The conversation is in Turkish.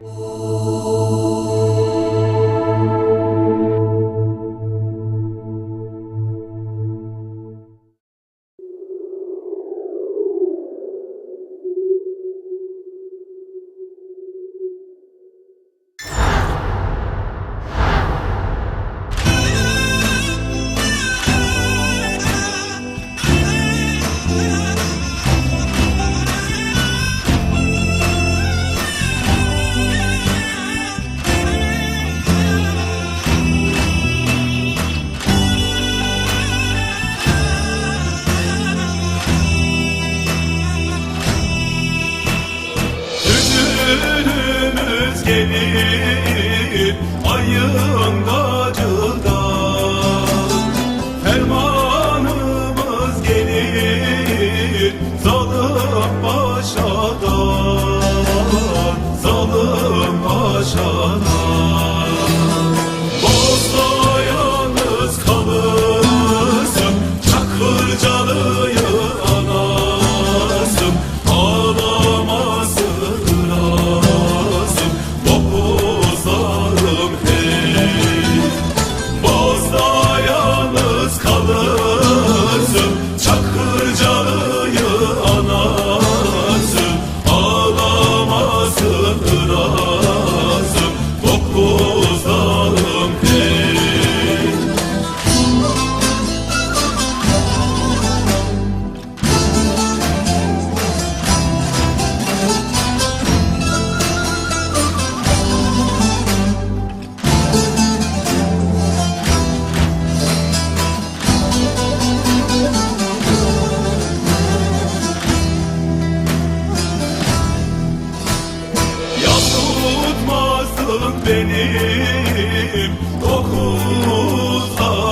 Oh. Gelir ayın tutmasın benim dokuzlarım